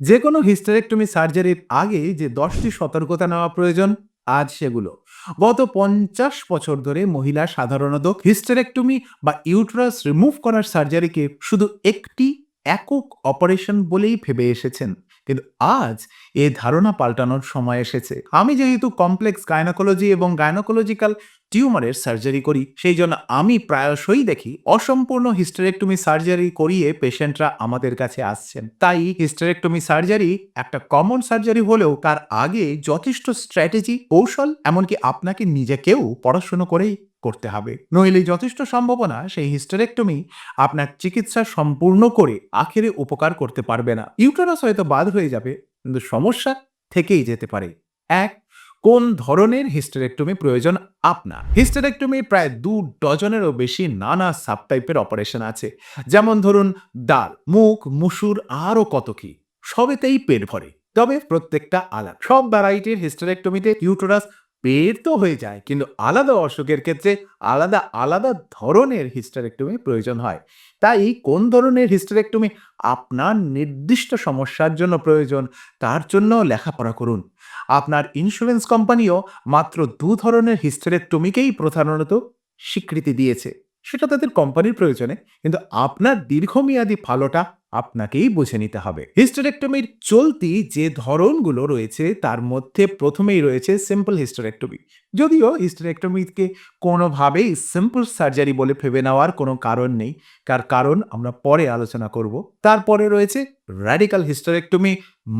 যে কোনো হিস্টারেক্টমি সার্জারির আগে যে দশটি সতর্কতা নেওয়া প্রয়োজন, আজ সেগুলো। গত পঞ্চাশ বছর ধরে মহিলা সাধারণত হিস্টারেক্টমি বা ইউট্রাস রিমুভ করার সার্জারিকে শুধু একটি একক অপারেশন বলেই ভেবে এসেছেন। কিন্তু আজ এ ধারণা পাল্টানোর সময় এসেছে। আমি যেহেতু কমপ্লেক্স গায়নাকোলজি এবং গায়নাকোলজিক্যাল টিউমারের সার্জারি করি, সেই জন্য আমি প্রায়শই দেখি অসম্পূর্ণ হিস্টেরেক্টমি সার্জারি করিয়ে পেশেন্টরা আমাদের কাছে আসছেন। তাই হিস্টেরেক্টমি সার্জারি একটা কমন সার্জারি হলেও তার আগে যথেষ্ট স্ট্র্যাটেজি, কৌশল, এমনকি আপনাকে নিজেকেও পড়াশুনো করেই করতে হবে। নইলে যথেষ্ট সম্ভাবনা, সেই হিস্টেরেক্টমি আপনার চিকিৎসা সম্পূর্ণ করে আখেরে উপকার করতে পারবে না। ইউটেরাস হয়তো বাদ হয়ে যাবে, কিন্তু সমস্যা থেকেই যেতে পারে। এক, কোন ধরনের হিস্টেরেক্টমি প্রয়োজন আপনার? হিস্টেরেক্টমি প্রায় দু ডজনেরও বেশি নানা সাবটাইপের অপারেশন আছে। যেমন ধরুন, ডাল, মুখ, মুসুর, আরও কত কি, সবেতেই পেট ভরে। তবে প্রত্যেকটা আলাদা। সব ভ্যারাইটির হিস্টেরেক্টমিতে ইউটোরাস পেট তো হয়ে যায়, কিন্তু আলাদা অসুখের ক্ষেত্রে আলাদা আলাদা ধরনের হিস্টারেক্টমি প্রয়োজন হয়। তাই কোন ধরনের হিস্টারেক্টমি আপনার নির্দিষ্ট সমস্যার জন্য প্রয়োজন, তার জন্য লেখাপড়া করুন। আপনার ইন্স্যুরেন্স কোম্পানিও মাত্র দু ধরনের হিস্টারেক্টমিকেই প্রধানত স্বীকৃতি দিয়েছে। সেটা তাদের কোম্পানির প্রয়োজনে, কিন্তু আপনার দীর্ঘমেয়াদী ভালোটা আপনাকেই বুঝে নিতে হবে। হিস্টেরেক্টমির চলতি যে ধরনগুলো রয়েছে, তার মধ্যে প্রথমেই রয়েছে সিম্পল হিস্টেরেক্টমি যদিও হিস্টেরেক্টমিকে কোনোভাবেই সিম্পল সার্জারি বলে ভেবে নেওয়ার কোনো কারণ নেই, তার কারণ আমরা পরে আলোচনা করব। তারপরে রয়েছে radical hysterectomy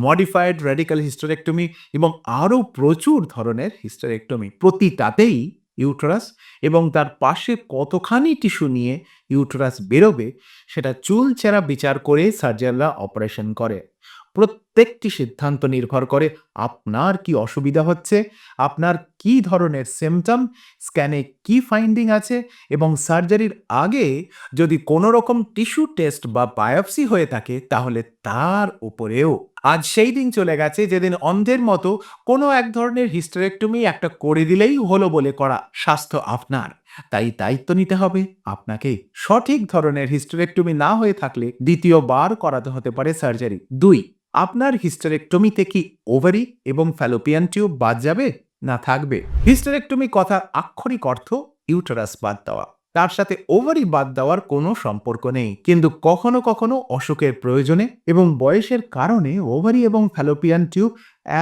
modified radical hysterectomy এবং আরও প্রচুর ধরনের হিস্টেরেক্টমি প্রতিটাতেই ইউটেরাস এবং তার পাশে কতখানি টিস্যু নিয়ে ইউটরাস বেরোবে, সেটা চুল চেরা বিচার করে সার্জাররা অপারেশন করে। প্রত্যেকটি সিদ্ধান্ত নির্ভর করে আপনার কি অসুবিধা হচ্ছে, আপনার কি ধরনের সিমটম স্ক্যানে কি ফাইন্ডিং আছে এবং সার্জারির আগে যদি কোনো রকম টিস্যু টেস্ট বা বায়োপসি হয়ে থাকে তাহলে তার উপরেও। আজ সেই দিন চলে গেছে যেদিন অন্ধের মতো কোনো এক ধরনের হিস্টেরেক্টমি একটা করে দিলেই হলো বলে করা স্বাস্থ্য আপনার। তাই দায়িত্ব নিতে হবে। আপনাকে সঠিক ধরনের হিস্টেরেক্টমি না হয়ে থাকলে দ্বিতীয়বার করাতে হতে পারে সার্জারি দুই, আপনার হিস্টেরেক্টমিতে কি ওভারি এবং ফ্যালোপিয়ান টিউব বাদ যাবে না থাকবে? হিস্টেরেক্টমি কথার আক্ষরিক অর্থ ইউটেরাস বাদ দেওয়া। তার সাথে ওভারি বাদ দেওয়ার কোনো সম্পর্ক নেই। কিন্তু কখনো কখনো অসুখের প্রয়োজনে এবং বয়সের কারণে ওভারি এবং ফ্যালোপিয়ান টিউব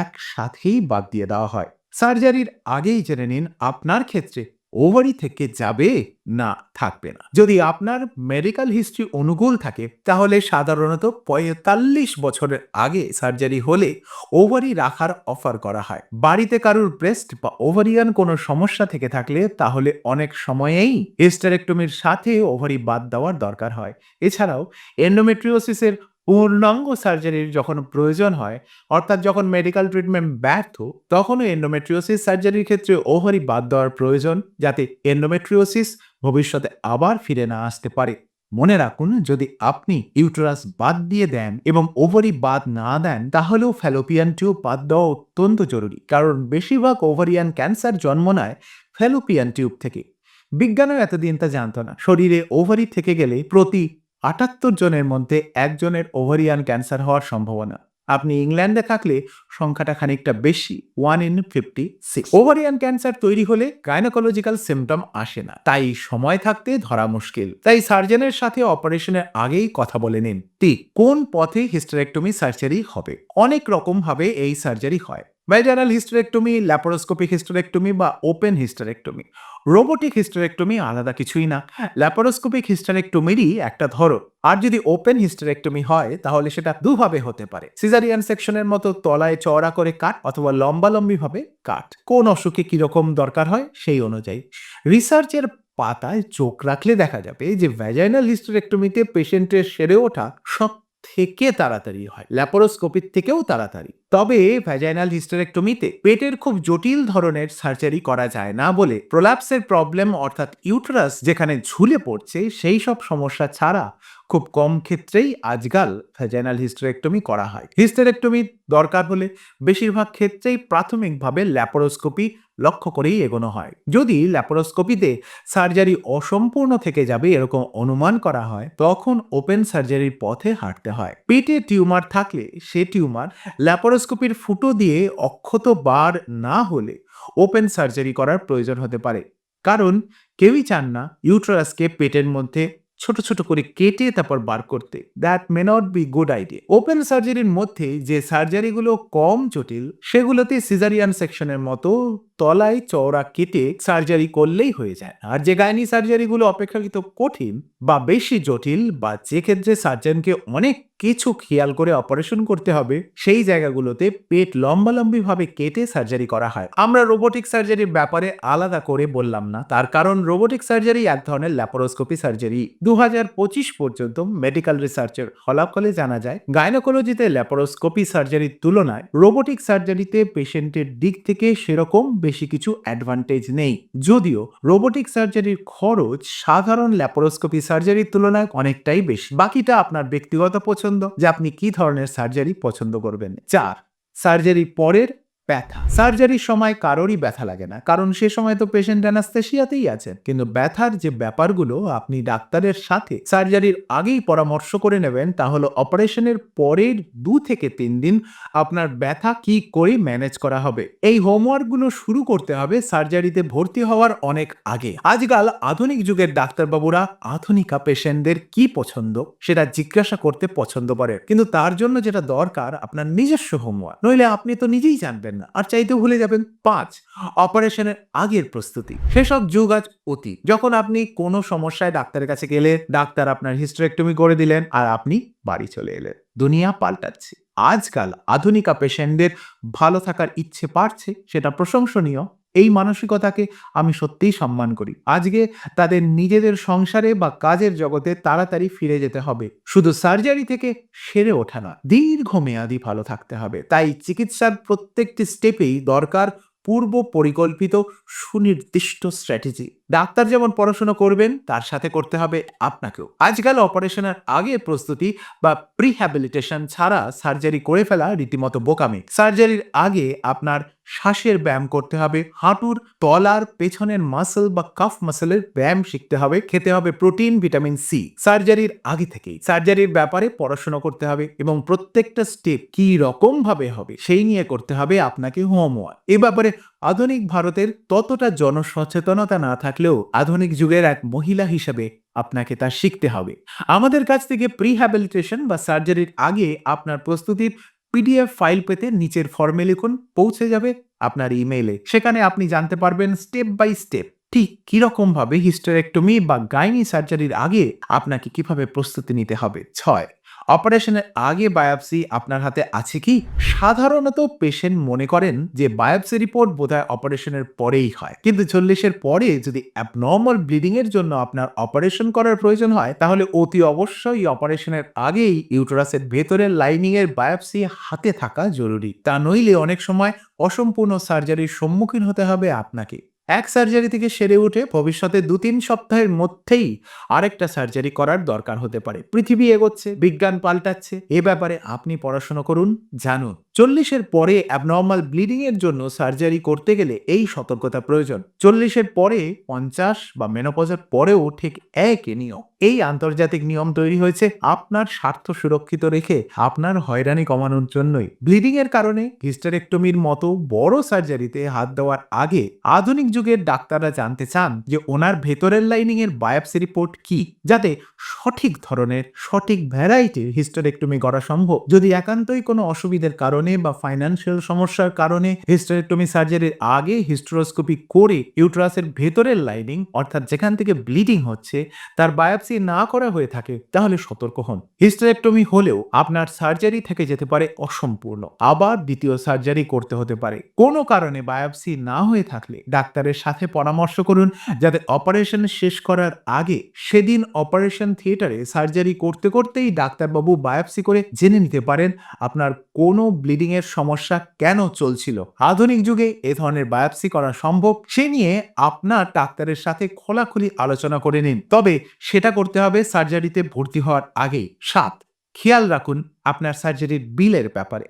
একসাথেই বাদ দিয়ে দেওয়া হয়। সার্জারির আগেই জেনে নিন আপনার ক্ষেত্রে ওভারি থেকে যাবে না, থাকবে না। যদি আপনার মেডিকেল হিস্ট্রি অনুকূল থাকে, তাহলে সাধারণত পঁয়তাল্লিশ বছরের আগে সার্জারি হলে ওভারি রাখার অফার করা হয়। বাড়িতে কারুর ব্রেস্ট বা ওভারিয়ান কোনো সমস্যা থেকে থাকলে, তাহলে অনেক সময়েই হিস্টেরেক্টমির সাথে ওভারি বাদ দেওয়ার দরকার হয়। এছাড়াও এন্ডোমেট্রিওসিসের পূর্ণাঙ্গ সার্জারির যখন প্রয়োজন হয়, অর্থাৎ যখন মেডিকেল ট্রিটমেন্ট ব্যর্থ তখনও এন্ডোমেট্রিওসিস সার্জারির ক্ষেত্রে ওভারি বাদ দেওয়ার প্রয়োজন, যাতে এন্ডোমেট্রিওসিস ভবিষ্যতে আবার ফিরে না আসতে পারে। মনে রাখুন, যদি আপনি ইউটেরাস বাদ দিয়ে দেন এবং ওভারি বাদ না দেন, তাহলেও ফ্যালোপিয়ান টিউব বাদ দেওয়া অত্যন্ত জরুরি। কারণ বেশিরভাগ ওভারিয়ান ক্যান্সার জন্ম নেয় ফ্যালোপিয়ান টিউব থেকে। বিজ্ঞানও এতদিন তা জানত না। শরীরে ওভারি থেকে গেলে প্রতি আটাত্তর জনের মধ্যে একজনের ওভারিয়ান ক্যান্সার হওয়ার সম্ভাবনা। আপনি ইংল্যান্ডে থাকলে সংখ্যাটা খানিকটা বেশি one in fifty six ovarian cancer তৈরি হলে গাইনোকোলজিক্যাল সিমটম আসে না। তাই সময় থাকতে ধরা মুশকিল। তাই সার্জনের সাথে অপারেশনের আগেই কথা বলে নিন। তি কোন পথে হিস্টেরেক্টমি সার্জারি হবে? অনেক রকম ভাবে এই সার্জারি হয়। ভ্যাজানাল হিস্টেরেক্টমি ল্যাপারোস্কোপিক হিস্টেরেক্টমি বা ওপেন হিস্টেরেক্টমি রোবোটিক হিস্টেরেক্টমি আলাদা কিছুই না। ল্যাপারোস্কোপিক হিস্টেরেক্টমিরই একটা ধরন। আর যদি ওপেন হিস্টেরেক্টমি হয়, তাহলে সেটা দুভাবে হতে পারে। সিজারিয়ান সেকশনের মতো তলায় চওড়া করে কাট অথবা লম্বালম্বি ভাবে কাট। কোন অসুখে কীরকম দরকার হয়, সেই অনুযায়ী। রিসার্চের পাতায় চোখ রাখলে দেখা যাবে যে ভ্যাজাইনাল হিস্টেরেক্টমিতে পেশেন্টের সেরে ওঠা সব থেকে তাড়াতাড়ি হয়। ল্যাপারোস্কোপির থেকেও তাড়াতাড়ি। তবে ভ্যাজাইনাল হিস্টারেক্টমিতে পেটের খুব জটিল ধরনের সার্জারি করা যায় না বলে প্রলাপসের প্রবলেম অর্থাৎ ইউটারাস যেখানে ঝুলে পড়ছে, সেই সব সমস্যা ছাড়া খুব কম ক্ষেত্রেই আজকাল ভ্যাজাইনাল হিস্টেরেক্টমি করা হয়। হিস্টেরেক্টমি দরকার হলে বেশিরভাগ ক্ষেত্রেই প্রাথমিকভাবে ল্যাপারোস্কোপি লক্ষ্য করেই এগোনো হয়। যদি ল্যাপারোস্কোপিতে সার্জারি অসম্পূর্ণ থেকে যাবে, এরকম অনুমান করা হয়, তখন ওপেন সার্জারির পথে হাঁটতে হয়। পেটে টিউমার থাকলে সে টিউমার ল্যাপারোস্কোপির ফুটো দিয়ে অক্ষত বার না হলে ওপেন সার্জারি করার প্রয়োজন হতে পারে। কারণ কেউই চান না ইউট্রাসকে পেটের মধ্যে ছোট ছোট করে কেটে তারপর বার করতে। That may not be good idea open সার্জারির মধ্যে যে সার্জারিগুলো কম জটিল, সেগুলোতে সিজারিয়ান সেকশনের মতো তলায় চওড়া কেটে সার্জারি করলেই হয়ে যায়। আর যে গাইনি সার্জারিগুলো অপেক্ষাকৃত কঠিন বা বেশি জটিল বা যে ক্ষেত্রে সার্জনকে অনেক কিছু খেয়াল করে অপারেশন করতে হবে, সেই জায়গাগুলোতে পেট লম্বালম্বি ভাবে কেটে সার্জারি করা হয়। আমরা রোবোটিক সার্জারির ব্যাপারে আলাদা করে বললাম না। তার কারণ রোবোটিক সার্জারি এক ধরনের ল্যাপারোস্কোপি সার্জারি দু হাজার পঁচিশ পর্যন্ত মেডিকেল রিসার্চের ফলাফলে জানা যায় গাইনোকোলজিতে ল্যাপারোস্কোপি সার্জারির তুলনায় রোবোটিক সার্জারিতে পেশেন্টের দিক থেকে সেরকম বেশি কিছু অ্যাডভান্টেজ নেই। যদিও রোবোটিক সার্জারির খরচ সাধারণ ল্যাপারোস্কোপি সার্জারির তুলনায় অনেকটাই বেশি। বাকিটা আপনার ব্যক্তিগত পছন্দ, যে আপনি কি ধরনের সার্জারি পছন্দ করবেন। চার সার্জারি পরের ব্যথা। সার্জারির সময় কারোরই ব্যথা লাগে না, কারণ সে সময় তো পেশেন্ট অ্যানাস্থেশিয়াতেই আছেন। কিন্তু ব্যথার যে ব্যাপারগুলো আপনি ডাক্তারের সাথে সার্জারির আগেই পরামর্শ করে নেবেন, তা হলো অপারেশনের পরের দু থেকে তিন দিন আপনার ব্যথা কি করে ম্যানেজ করা হবে। এই হোমওয়ার্কগুলো শুরু করতে হবে সার্জারিতে ভর্তি হওয়ার অনেক আগে। আজকাল আধুনিক যুগের ডাক্তারবাবুরা আধুনিকা পেশেন্টদের কি পছন্দ সেটা জিজ্ঞাসা করতে পছন্দ করে কিন্তু তার জন্য যেটা দরকার, আপনার নিজস্ব হোমওয়ার্ক। নইলে আপনি তো নিজেই জানবেন না আর চাইতেও ভুলে যাবেন পাঁচ, অপারেশনের আগের প্রস্তুতি। সেসব যুগ আজ অতি যখন আপনি কোনো সমস্যায় ডাক্তারের কাছে গেলে, ডাক্তার আপনার হিস্ট্রেক্টমি করে দিলেন আর আপনি বাড়ি চলে এলেন। দুনিয়া পাল্টাচ্ছে। আজকাল আধুনিকা পেশেন্টদের ভালো থাকার ইচ্ছে পারছে সেটা প্রশংসনীয়। এই মানসিকতাকে আমি সত্যিই সম্মান করি। আজকে তাদের নিজেদের সংসারে বা কাজের জগতে তাড়াতাড়ি ফিরে যেতে হবে। শুধু সার্জারি থেকে সেরে ওঠা নয়, দীর্ঘমেয়াদী ভালো থাকতে হবে। তাই চিকিৎসার প্রত্যেকটি স্টেপেই দরকার পূর্ব পরিকল্পিত সুনির্দিষ্ট স্ট্র্যাটেজি ডাক্তার যেমন পড়াশোনা করবেন, তার সাথে করতে হবে আপনাকেও। আজকাল অপারেশনের আগে প্রস্তুতি বা প্রিহ্যাবিলিটেশন ছাড়া সার্জারি করে ফেলা রীতিমতো বোকামি। সার্জারির আগে আপনার শ্বাসের ব্যায়াম করতে হবে, হাঁটুর তলার পেছনের মাসল বা কাফ মাসলের ব্যায়াম শিখতে হবে, খেতে হবে প্রোটিন ভিটামিন সি সার্জারির আগে থেকেই সার্জারির ব্যাপারে পড়াশোনা করতে হবে এবং প্রত্যেকটা স্টেপ কি রকম ভাবে হবে সেই নিয়ে করতে হবে আপনাকে হোমওয়ার্ক এ ব্যাপারে আধুনিক ভারতের ততটা জনসচেতনতা না থাকলেও আধুনিক যুগের এক মহিলা হিসেবে আপনাকে তা শিখতে হবে। আমাদের কাছ থেকে প্রিহ্যাবিলিটেশন বা সার্জারির আগে আপনার প্রস্তুতির পিডিএফ ফাইল পেতে নিচের ফর্মে লিখুন, পৌঁছে যাবে আপনার ইমেইলে সেখানে আপনি জানতে পারবেন স্টেপ বাই স্টেপ ঠিক কীরকমভাবে ভাবে হিস্টেরেক্টমি বা গাইনি সার্জারির আগে আপনাকে কীভাবে প্রস্তুতি নিতে হবে। ছয় অপারেশনের আগে বায়োপসি আপনার হাতে আছে কি? সাধারণত পেশেন্ট মনে করেন যে বায়োপসি রিপোর্ট বোধহয় অপারেশনের পরেই হয়। কিন্তু চল্লিশের পরে যদি অ্যাবনর্মাল ব্লিডিং এর জন্য আপনার অপারেশন করার প্রয়োজন হয়, তাহলে অতি অবশ্যই অপারেশনের আগেই ইউটেরাসের ভেতরের লাইনিং এর বায়োপসি হাতে থাকা জরুরি। তা নইলে অনেক সময় অসম্পূর্ণ সার্জারির সম্মুখীন হতে হবে আপনাকে। এক সার্জারি থেকে সেরে উঠে ভবিষ্যতে দু তিন সপ্তাহের মধ্যেই আরেকটা সার্জারি করার দরকার হতে পারে। পৃথিবী এগোচ্ছে, বিজ্ঞান পাল্টাচ্ছে। এ ব্যাপারে আপনি পড়াশোনা করুন, জানুন। চল্লিশের পরে অ্যাবনর্মাল ব্লিডিং এর জন্য সার্জারি করতে গেলে এই সতর্কতা প্রয়োজন। চল্লিশের পরে পঞ্চাশ বা মেনোপজের পরেও ঠিক একই নিয়ম। এই আন্তর্জাতিক নিয়ম তৈরি হয়েছে আপনার স্বার্থ সুরক্ষিত রেখে আপনার হয়রানি কমানোর জন্যই। ব্লিডিং এর কারণে হিস্টারেক্টমির মতো বড় সার্জারিতে হাত দেওয়ার আগে আধুনিক যুগের ডাক্তাররা জানতে চান যে ওনার ভেতরের লাইনিং এর বায়োপসি রিপোর্ট কি, যাতে সঠিক ধরনের, সঠিক ভ্যারাইটির হিস্টারেক্টমি করা সম্ভব। যদি একান্তই কোনো অসুবিধার কারণে বা ফাইন্যান্সিয়াল সমস্যার কারণে হিস্টারেক্টমি সার্জারির আগে হিস্টোরোস্কোপি করে ইউট্রাসের ভেতরের লাইনিং অর্থাৎ যেখান থেকে ব্লিডিং হচ্ছে, তার বায়োপসি না করা হয়ে থাকে, তাহলে সতর্ক হন। হিস্টারেক্টমি হলেও আপনার সার্জারি থেকে যেতে পারে অসম্পূর্ণ। আবার দ্বিতীয় সার্জারি করতে হতে পারে। কোনো কারণে বায়োপসি না হয়ে থাকলে ডাক্তারের সাথে পরামর্শ করুন, যাতে অপারেশন শেষ করার আগে সেদিন অপারেশন থিয়েটারে সার্জারি করতে করতেই ডাক্তারবাবু বায়োপসি করে জেনে নিতে পারেন আপনার কোনো ব্লিডিং ব্লিডিং এর সমস্যা কেন চলছিল? আধুনিক যুগে এ ধরনের বায়োপসি করা সম্ভব, সে নিয়ে আপনার ডাক্তারের সাথে খোলাখুলি আলোচনা করে নিন। তবে সেটা করতে হবে সার্জারিতে ভর্তি হওয়ার আগেই সাত, খেয়াল রাখুন আপনার সার্জারির বিলের ব্যাপারে।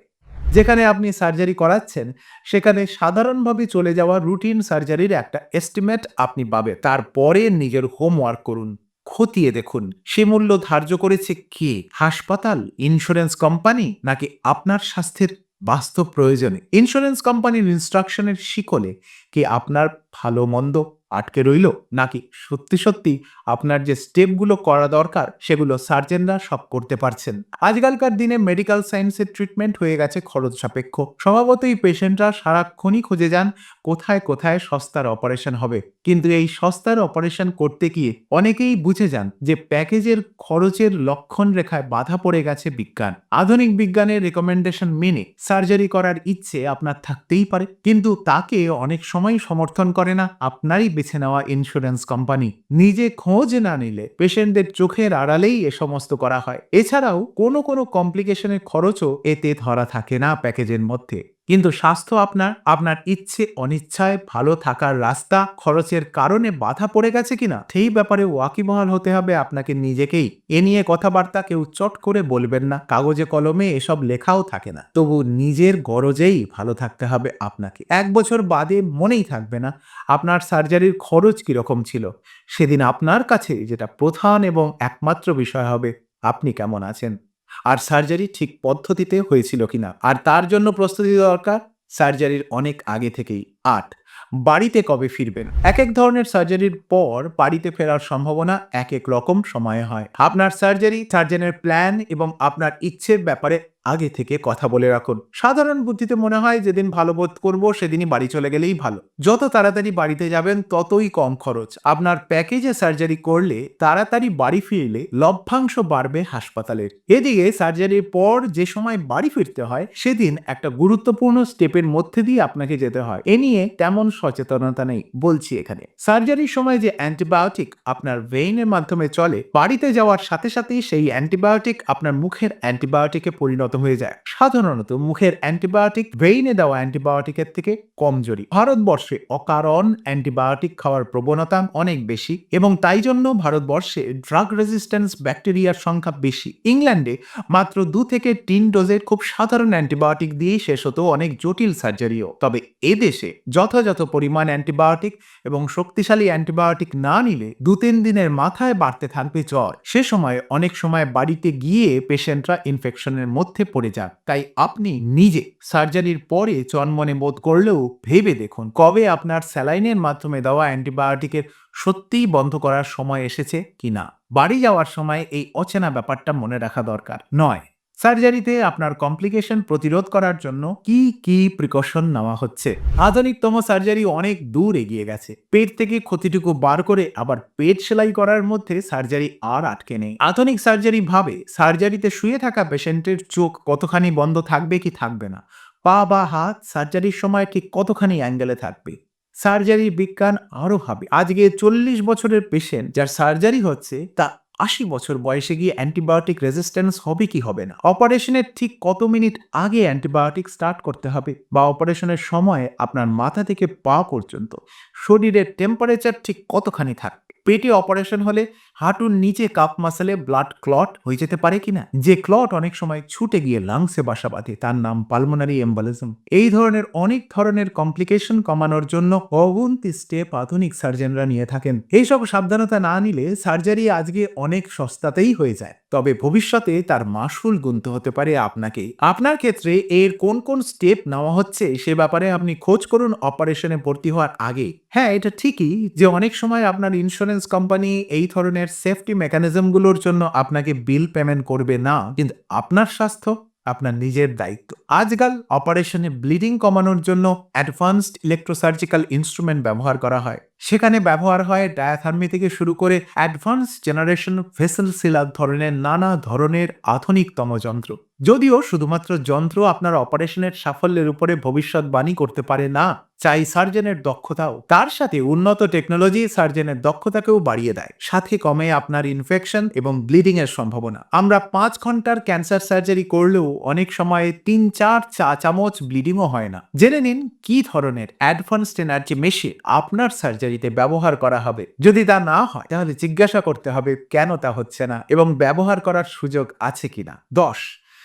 যেখানে আপনি সার্জারি করাচ্ছেন, সেখানে সাধারণভাবে চলে যাওয়া রুটিন সার্জারির একটা এস্টিমেট আপনি পাবেন। তারপরে নিজের হোমওয়ার্ক করুন। খতিয়ে দেখুন। সে মূল্য ধার্য করেছে কে? হাসপাতাল? ইন্স্যুরেন্স কোম্পানি নাকি আপনার স্বাস্থ্যের বাস্তব প্রয়োজনে? ইন্স্যুরেন্স কোম্পানির ইনস্ট্রাকশনের শিকলে কি আপনার ভালো মন্দ আটকে রইল? নাকি সত্যি সত্যি আপনার যে স্টেপগুলো করা দরকার, সেগুলো সার্জেনরা সব করতে পারছেন? আজকালকার দিনে মেডিকেল সায়েন্সের ট্রিটমেন্ট হয়ে গেছে খরচ সাপেক্ষ। স্বভাবতই পেশেন্টরা সারাক্ষণই খুঁজে যান কোথায় কোথায় সস্তার অপারেশন হবে। কিন্তু এই সস্তার অপারেশন করতে গিয়ে অনেকেই বুঝে যান যে প্যাকেজের খরচের লক্ষণ রেখায় বাধা পড়ে গেছে বিজ্ঞান। আধুনিক বিজ্ঞানের রেকমেন্ডেশন মেনে সার্জারি করার ইচ্ছে আপনার থাকতেই পারে। কিন্তু তাকে অনেক সময় সমর্থন করে না। আপনারই বেছে নেওয়া ইন্স্যুরেন্স কোম্পানি নিজে খোঁজ না নিলে পেশেন্টদের চোখের আড়ালেই এ সমস্ত করা হয়। এছাড়াও কোনো কোনো কমপ্লিকেশনের খরচও এতে ধরা থাকে না প্যাকেজের মধ্যে। কিন্তু স্বাস্থ্য আপনার আপনার ইচ্ছে অনিচ্ছায় ভালো থাকার রাস্তা, খরচের কারণে বাধা পড়ে গেছে কিনা? সেই ব্যাপারে ওয়াকিবহাল হতে হবে আপনাকে নিজেকেই। এ নিয়ে কথাবার্তা কেউ চট করে বলবেন না। কাগজে কলমে এসব লেখাও থাকে না। তবু নিজের গরজেই ভালো থাকতে হবে আপনাকে। এক বছর বাদে মনেই থাকবে না আপনার সার্জারির খরচ কীরকম ছিল। সেদিন আপনার কাছে যেটা প্রধান এবং একমাত্র বিষয় হবে। আপনি কেমন আছেন? আর সার্জারি ঠিক পদ্ধতিতে হয়েছিল কিনা? আর তার জন্য প্রস্তুতি দরকার সার্জারির অনেক আগে থেকেই। আট, বাড়িতে কবে ফিরবেন? এক এক ধরনের সার্জারির পর বাড়িতে ফেরার সম্ভাবনা এক এক রকম সময়ে হয়। আপনার সার্জারি, সার্জনের প্ল্যান এবং আপনার ইচ্ছের ব্যাপারে আগে থেকে কথা বলে রাখুন। সাধারণ বুদ্ধিতে মনে হয় যেদিন ভালো বোধ করব, সেদিনই বাড়ি চলে গেলেই ভালো। যত তাড়াতাড়ি বাড়িতে যাবেন, ততই কম খরচ। আপনার প্যাকেজে সার্জারি করলে তাড়াতাড়ি বাড়ি ফিরলে লভ্যাংশ বাড়বে হাসপাতালের। এদিকে সার্জারির পর যে সময় বাড়ি ফিরতে হয়, সেদিন একটা গুরুত্বপূর্ণ স্টেপের মধ্যে দিয়ে আপনাকে যেতে হয়। এ নিয়ে তেমন সচেতনতা নেই, বলছি এখানে। সার্জারির সময় যে অ্যান্টিবায়োটিক আপনার ভেইনের মাধ্যমে চলে, বাড়িতে যাওয়ার সাথে সাথেই সেই অ্যান্টিবায়োটিক আপনার মুখের অ্যান্টিবায়োটিকে পরিণত হয়ে যায়। সাধারণত মুখের অ্যান্টিবায়োটিক ভেইনে দেওয়া অ্যান্টিবায়োটিকের থেকে কমজোরি। ভারতবর্ষে অকারণ অ্যান্টিবায়োটিক খাওয়ার প্রবণতা অনেক বেশি এবং তাই জন্য ভারতবর্ষে ড্রাগ রেজিস্ট্যান্স ব্যাকটেরিয়ার সংখ্যা বেশি। ইংল্যান্ডে মাত্র দু থেকে তিন ডোজের খুব সাধারণ অ্যান্টিবায়োটিক দিয়েই শেষ হতো অনেক জটিল সার্জারিও। তবে এদেশে যথাযথ পরিমাণ অ্যান্টিবায়োটিক এবং শক্তিশালী অ্যান্টিবায়োটিক না নিলে দু তিন দিনের মাথায় বাড়তে থাকবে জ্বর। সে সময় অনেক সময় বাড়িতে গিয়ে পেশেন্টরা ইনফেকশনের মধ্যে পড়ে যাক। তাই আপনি নিজে সার্জারির পরে চনমনে বোধ করলেও ভেবে দেখুন, কবে আপনার স্যালাইনের মাধ্যমে দেওয়া অ্যান্টিবায়োটিকের সত্যিই বন্ধ করার সময় এসেছে কিনা। বাড়ি যাওয়ার সময় এই অচেনা ব্যাপারটা মনে রাখা দরকার। নয়। সার্জারিতে আপনার কমপ্লিকেশন প্রতিরোধ করার জন্য কি কি প্রিকশন নেওয়া হচ্ছে? আধুনিকতম সার্জারি অনেক দূর এগিয়ে গেছে। পেট থেকে ক্ষতিটুকু বার করে আবার পেট সেলাই করার মধ্যে সার্জারি আর আটকে নেই। আধুনিক সার্জারি ভাবে সার্জারিতে শুয়ে থাকা পেশেন্টের চোখ কতখানি বন্ধ থাকবে কি থাকবে না? পা বা হাত সার্জারির সময় ঠিক কতখানি অ্যাঙ্গেলে থাকবে? সার্জারি বিজ্ঞান আরও ভাবে। আজকে চল্লিশ বছরের পেশেন্ট যার সার্জারি হচ্ছে তা আশি বছর বয়সে গিয়ে অ্যান্টিবায়োটিক রেজিস্ট্যান্স হবে কি হবে না? অপারেশনের ঠিক কত মিনিট আগে অ্যান্টিবায়োটিক স্টার্ট করতে হবে বা অপারেশনের সময় আপনার মাথা থেকে পা পর্যন্ত? শরীরের টেম্পারেচার ঠিক কতখানি থাকবে পেটে অপারেশন হলে হাঁটুর নিচে কাপ মাসেলে ব্লাড ক্লট হয়ে যেতে পারে কিনা? যে ক্লট অনেক সময় ছুটে গিয়ে লাংসে বাসা বাঁধে, তার নাম পালমোনারি এম্বালিজম এই ধরনের অনেক ধরনের কমপ্লিকেশন কমানোর জন্য অগুন্তি স্টেপ আধুনিক সার্জনরা নিয়ে থাকেন। এইসব সাবধানতা না নিলে সার্জারি আজকে অনেক সস্তাতেই হয়ে যায়। তবে ভবিষ্যতে তার মাসুল গুনতে হতে পারে আপনাকে। আপনার ক্ষেত্রে এর কোন কোন স্টেপ নেওয়া হচ্ছে সে ব্যাপারে আপনি খোঁজ করুন অপারেশনে ভর্তি হওয়ার আগে। হ্যাঁ এটা ঠিকই যে অনেক সময় আপনার ইন্স্যুরেন্স কোম্পানি এই ধরনের সেফটি মেকানিজমগুলোর জন্য আপনাকে বিল পেমেন্ট করবে না। কিন্তু আপনার স্বাস্থ্য, আপনার নিজের দায়িত্ব। আজকাল অপারেশনে ব্লিডিং কমানোর জন্য অ্যাডভান্সড ইলেকট্রোসার্জিক্যাল ইনস্ট্রুমেন্ট ব্যবহার করা হয়। সেখানে ব্যবহার হয় ডায়াথার্মি থেকে শুরু করে অ্যাডভান্স জেনারেশন ভেসেল সিলার ধরনের নানা ধরনের আধুনিকতম যন্ত্র। যদিও শুধুমাত্র যন্ত্র আপনার অপারেশনের সাফল্যের উপরে ভবিষ্যৎবাণী করতে পারে না, চাই সার্জেনের দক্ষতাও। তার সাথে উন্নত টেকনোলজি সার্জেনের দক্ষতাকেও বাড়িয়ে দেয়। সাথে কমে আপনার ইনফেকশন এবং ব্লিডিং এর সম্ভাবনা। আমরা পাঁচ ঘণ্টার ক্যান্সার সার্জারি করলেও অনেক সময় তিন, চার, চা চামচ ব্লিডিংও হয় না। জেনে নিন কি ধরনের অ্যাডভান্সড এনার্জি মেশিন আপনার সার্জারিতে ব্যবহার করা হবে। যদি তা না হয়, তাহলে জিজ্ঞাসা করতে হবে, কেন তা হচ্ছে না? এবং ব্যবহার করার সুযোগ আছে কিনা? দশ,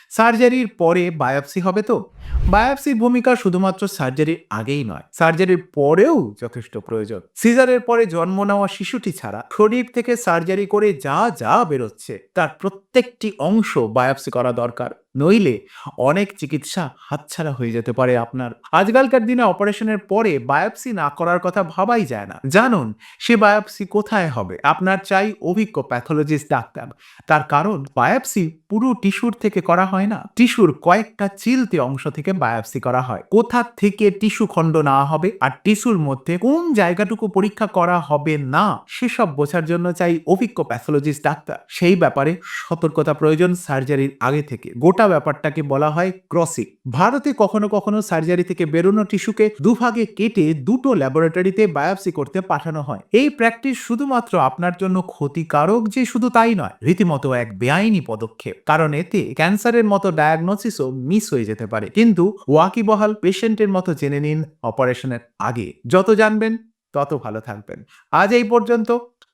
সার্জারির পরে বায়োপসি হবে তো? বায়োপসির ভূমিকা শুধুমাত্র সার্জারির আগেই নয়, সার্জারির পরেও যথেষ্ট প্রয়োজন। সিজারের পরে জন্ম নেওয়া শিশুটি ছাড়া শরীর থেকে সার্জারি করে যা যা বেরোচ্ছে, তার প্রত্যেকটি অংশ বায়োপসি করা দরকার। নইলে অনেক চিকিৎসা হাতছাড়া হয়ে যেতে পারে আপনার। আজকালকার দিনে অপারেশনের পরে বায়োপসি না করার কথা ভাবাই যায় না। জানুন, সে বায়োপসি কোথায় হবে? আপনার চাই অভিজ্ঞ প্যাথোলজিস্ট ডাক্তার। তার কারণ, বায়োপসি পুরো টিস্যুর থেকে করা হয় না। টিস্যুর কয়েকটা চিলতে অংশ থেকে বায়োপসি করা হয়। কোথা থেকে টিস্যু খণ্ড নেওয়া হবে আর টিস্যুর মধ্যে কোন জায়গাটুকু পরীক্ষা করা হবে না, সেসব বোঝার জন্য চাই অভিজ্ঞ প্যাথোলজিস্ট ডাক্তার। সেই ব্যাপারে সতর্কতা প্রয়োজন সার্জারির আগে থেকে। গোটা ব্যাপারটাকে বলা হয় ক্রসিং। ভারতে কখনো কখনো সার্জারি থেকে বেরোনো টিস্যুকে দুভাগে কেটে দুটো ল্যাবরেটরিতে বায়োপসি করতে পাঠানো হয়। এই প্র্যাকটিস শুধুমাত্র আপনার জন্য ক্ষতিকারক যে শুধু তাই নয়, রীতিমতো এক বেআইনি পদক্ষেপ। কারণ এতে ক্যান্সারের মতো ডায়াগনোসিসও মিস হয়ে যেতে পারে। কিন্তু ওয়াকিবহাল পেশেন্টের মতো জেনে নিন অপারেশনের আগে। যত জানবেন, তত ভালো থাকবেন। আজ এই পর্যন্ত।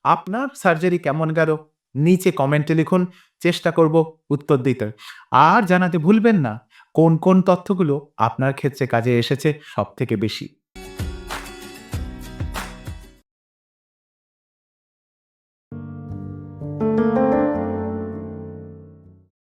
আপনার সার্জারি কেমন গেল? নিচে কমেন্টে লিখুন, চেষ্টা করব উত্তর দিতে। আর জানাতে ভুলবেন না, কোন কোন তথ্যগুলো আপনার ক্ষেত্রে কাজে এসেছে সব থেকে বেশি।